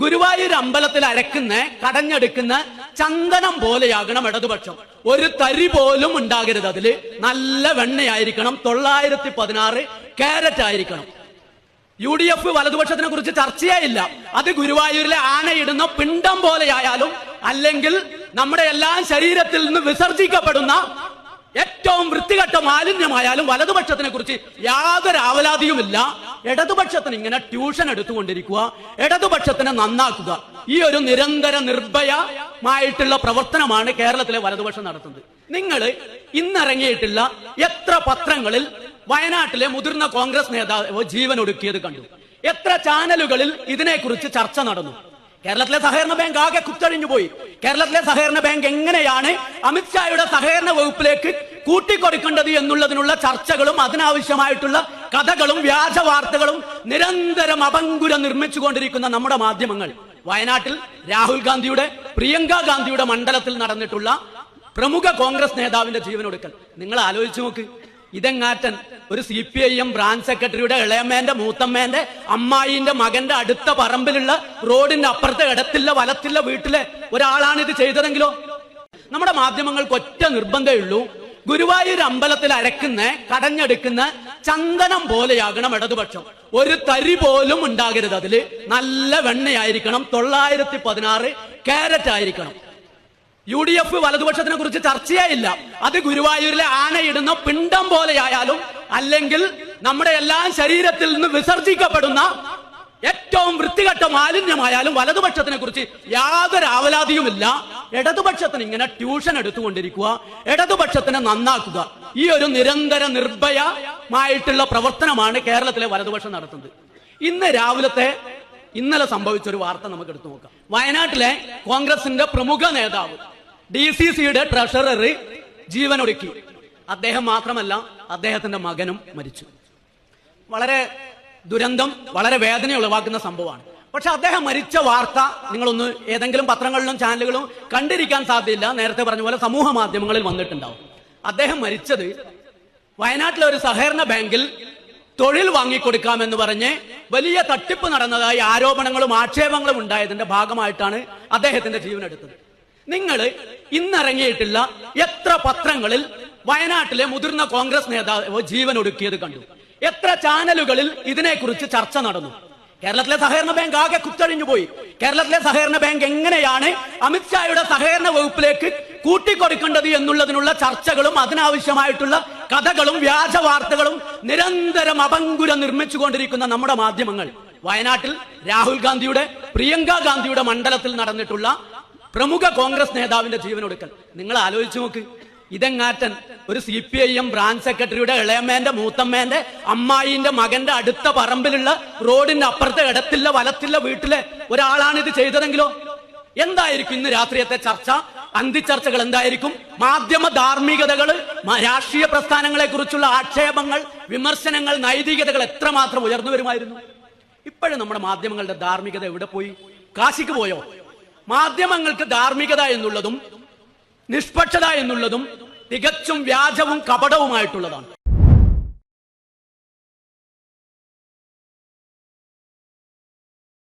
ഗുരുവായൂർ അമ്പലത്തിൽ അരക്കുന്ന കടഞ്ഞെടുക്കുന്ന ചന്ദനം പോലെയാകണം ഇടതുപക്ഷം. ഒരു തരി പോലും ഉണ്ടാകരുത് അതിൽ. നല്ല വെണ്ണയായിരിക്കണം തൊള്ളായിരത്തി പതിനാറ് കാരറ്റ് ആയിരിക്കണം. യു ഡി എഫ് വലതുപക്ഷത്തിനെ കുറിച്ച് ചർച്ചയേ ഇല്ല. അത് ഗുരുവായൂരിലെ ആനയിടുന്ന പിണ്ടം പോലെയായാലും അല്ലെങ്കിൽ നമ്മുടെ എല്ലാ ശരീരത്തിൽ നിന്ന് വിസർജിക്കപ്പെടുന്ന ഏറ്റവും വൃത്തികെട്ട മാലിന്യമായാലും വലതുപക്ഷത്തിനെ കുറിച്ച് യാതൊരു ആവലാതിയുമില്ല. ഇടതുപക്ഷത്തിന് ഇങ്ങനെ ട്യൂഷൻ എടുത്തുകൊണ്ടിരിക്കുക ഇടതുപക്ഷത്തിനെ നന്നാക്കുക. ഈ ഒരു നിരന്തര നിർഭയമായിട്ടുള്ള പ്രവർത്തനമാണ് കേരളത്തിലെ വലതുപക്ഷം നടത്തുന്നത്. നിങ്ങൾ ഇന്നിറങ്ങിയിട്ടുള്ള എത്ര പത്രങ്ങളിൽ വയനാട്ടിലെ മുതിർന്ന കോൺഗ്രസ് നേതാവ് ജീവൻ ഒടുക്കിയത് കണ്ടു? എത്ര ചാനലുകളിൽ ഇതിനെക്കുറിച്ച് ചർച്ച നടന്നു? കേരളത്തിലെ സഹകരണ ബാങ്ക് ആകെ കുത്തഴിഞ്ഞു പോയി കേരളത്തിലെ സഹകരണ ബാങ്ക് എങ്ങനെയാണ് അമിത്ഷായുടെ സഹകരണ വകുപ്പിലേക്ക് കൂട്ടിക്കൊടുക്കേണ്ടത് എന്നുള്ളതിനുള്ള ചർച്ചകളും അതിനാവശ്യമായിട്ടുള്ള കഥകളും വ്യാജ വാർത്തകളും നിരന്തരം അപങ്കുരം നിർമ്മിച്ചുകൊണ്ടിരിക്കുന്ന നമ്മുടെ മാധ്യമങ്ങൾ. വയനാട്ടിൽ രാഹുൽ ഗാന്ധിയുടെ പ്രിയങ്ക ഗാന്ധിയുടെ മണ്ഡലത്തിൽ നടന്നിട്ടുള്ള പ്രമുഖ കോൺഗ്രസ് നേതാവിന്റെ ജീവനൊടുക്കൽ. നിങ്ങൾ ആലോചിച്ചു നോക്ക്. ഇതെങ്ങാറ്റൻ ഒരു C P I M branch സെക്രട്ടറിയുടെ ഇളയമ്മേന്റെ മൂത്തമ്മേന്റെ അമ്മായിന്റെ മകന്റെ അടുത്ത പറമ്പിലുള്ള റോഡിന്റെ അപ്പുറത്തെ ഇടത്തില്ല വലത്തില്ല വീട്ടിലെ ഒരാളാണ് ഇത് ചെയ്തതെങ്കിലോ? നമ്മുടെ മാധ്യമങ്ങൾക്ക് ഒറ്റ നിർബന്ധമേ ഉള്ളൂ. ഗുരുവായൂർ അമ്പലത്തിൽ അരക്കുന്ന കടഞ്ഞെടുക്കുന്ന ചന്ദനം പോലെയാകണം ഇടതുപക്ഷം. ഒരു തരി പോലും ഉണ്ടാകരുത് അതിൽ നല്ല വെണ്ണയായിരിക്കണം. തൊള്ളായിരത്തി പതിനാറ് കാരറ്റ് ആയിരിക്കണം. യു ഡി എഫ് വലതുപക്ഷത്തിനെ കുറിച്ച് ചർച്ചയേ ഇല്ല. അത് ഗുരുവായൂരിലെ ആനയിടുന്ന പിണ്ടം പോലെയായാലും അല്ലെങ്കിൽ നമ്മുടെ എല്ലാ ശരീരത്തിൽ നിന്ന് വിസർജിക്കപ്പെടുന്ന ഏറ്റവും വൃത്തികെട്ട മാലിന്യമായാലും വലതുപക്ഷത്തിനെ കുറിച്ച് യാതൊരു ആവലാതിയുമില്ല. ഇടതുപക്ഷത്തിന് ഇങ്ങനെ ട്യൂഷൻ എടുത്തുകൊണ്ടിരിക്കുക ഇടതുപക്ഷത്തിനെ നന്നാക്കുക. ഈ ഒരു നിരന്തര നിർഭയമായിട്ടുള്ള പ്രവർത്തനമാണ് കേരളത്തിലെ വലതുപക്ഷം നടത്തുന്നത്. ഇന്ന് രാവിലത്തെ ഇന്നലെ സംഭവിച്ച ഒരു വാർത്ത നമുക്ക് എടുത്തു നോക്കാം. വയനാട്ടിലെ കോൺഗ്രസിന്റെ പ്രമുഖ നേതാവ് ഡി സി സിയുടെ ട്രഷറർ ജീവനൊടുക്കി അദ്ദേഹം മാത്രമല്ല അദ്ദേഹത്തിന്റെ മകനും മരിച്ചു. വളരെ ദുരന്തം വളരെ വേദന ഉളവാക്കുന്ന സംഭവമാണ്. പക്ഷെ അദ്ദേഹം മരിച്ച വാർത്ത നിങ്ങളൊന്ന് ഏതെങ്കിലും പത്രങ്ങളിലും ചാനലുകളും കണ്ടിരിക്കാൻ സാധ്യതയില്ല. നേരത്തെ പറഞ്ഞ പോലെ സമൂഹ മാധ്യമങ്ങളിൽ വന്നിട്ടുണ്ടാവും. അദ്ദേഹം മരിച്ചത് വയനാട്ടിലെ ഒരു സഹകരണ ബാങ്കിൽ തൊഴിൽ വാങ്ങിക്കൊടുക്കാമെന്ന് പറഞ്ഞ് വലിയ തട്ടിപ്പ് നടന്നതായി ആരോപണങ്ങളും ആക്ഷേപങ്ങളും ഉണ്ടായതിന്റെ ഭാഗമായിട്ടാണ് അദ്ദേഹത്തിന്റെ ജീവൻ എടുത്തത്. നിങ്ങൾ ഇന്നിറങ്ങിയിട്ടുള്ള എത്ര പത്രങ്ങളിൽ വയനാട്ടിലെ മുതിർന്ന കോൺഗ്രസ് നേതാവ് ജീവൻ ഒടുക്കിയത് കണ്ടു. എത്ര ചാനലുകളിൽ ഇതിനെക്കുറിച്ച് ചർച്ച നടന്നു. കേരളത്തിലെ സഹകരണ ബാങ്ക് ആകെ കുത്തഴിഞ്ഞു പോയി. കേരളത്തിലെ സഹകരണ ബാങ്ക് എങ്ങനെയാണ് അമിത്ഷായുടെ സഹകരണ വകുപ്പിലേക്ക് കൂട്ടിക്കൊടുക്കേണ്ടത് എന്നുള്ളതിനുള്ള ചർച്ചകളും അതിനാവശ്യമായിട്ടുള്ള കഥകളും വ്യാജ വാർത്തകളും നിരന്തരം അപങ്കുരം നിർമ്മിച്ചുകൊണ്ടിരിക്കുന്ന നമ്മുടെ മാധ്യമങ്ങൾ. വയനാട്ടിൽ രാഹുൽ ഗാന്ധിയുടെ പ്രിയങ്ക ഗാന്ധിയുടെ മണ്ഡലത്തിൽ നടന്നിട്ടുള്ള പ്രമുഖ കോൺഗ്രസ് നേതാവിന്റെ ജീവനൊടുക്കൽ. നിങ്ങൾ ആലോചിച്ചു നോക്ക്. ഇതെങ്ങാറ്റൻ ഒരു C P I M branch സെക്രട്ടറിയുടെ ഇളയമ്മേന്റെ മൂത്തമ്മേന്റെ അമ്മായിന്റെ മകന്റെ അടുത്ത പറമ്പിലുള്ള റോഡിന്റെ അപ്പുറത്തെ ഇടത്തില്ല വലത്തില്ല വീട്ടിലെ ഒരാളാണ് ഇത് ചെയ്തതെങ്കിലോ? എന്തായിരിക്കും ഇന്ന് രാത്രിയത്തെ ചർച്ച? അന്തിച്ചർച്ചകൾ എന്തായിരിക്കും? മാധ്യമ ധാർമ്മികതകൾ രാഷ്ട്രീയ പ്രസ്ഥാനങ്ങളെ കുറിച്ചുള്ള ആക്ഷേപങ്ങൾ വിമർശനങ്ങൾ നൈതികതകൾ എത്രമാത്രം ഉയർന്നു വരുമായിരുന്നു? ഇപ്പോഴും നമ്മുടെ മാധ്യമങ്ങളുടെ ധാർമ്മികത എവിടെ പോയി? കാശിക്ക് പോയോ? മാധ്യമങ്ങൾക്ക് ധാർമ്മികത എന്നുള്ളതും നിഷ്പക്ഷത എന്നുള്ളതും തികച്ചും വ്യാജവും കപടവുമായിട്ടുള്ളതാണ്.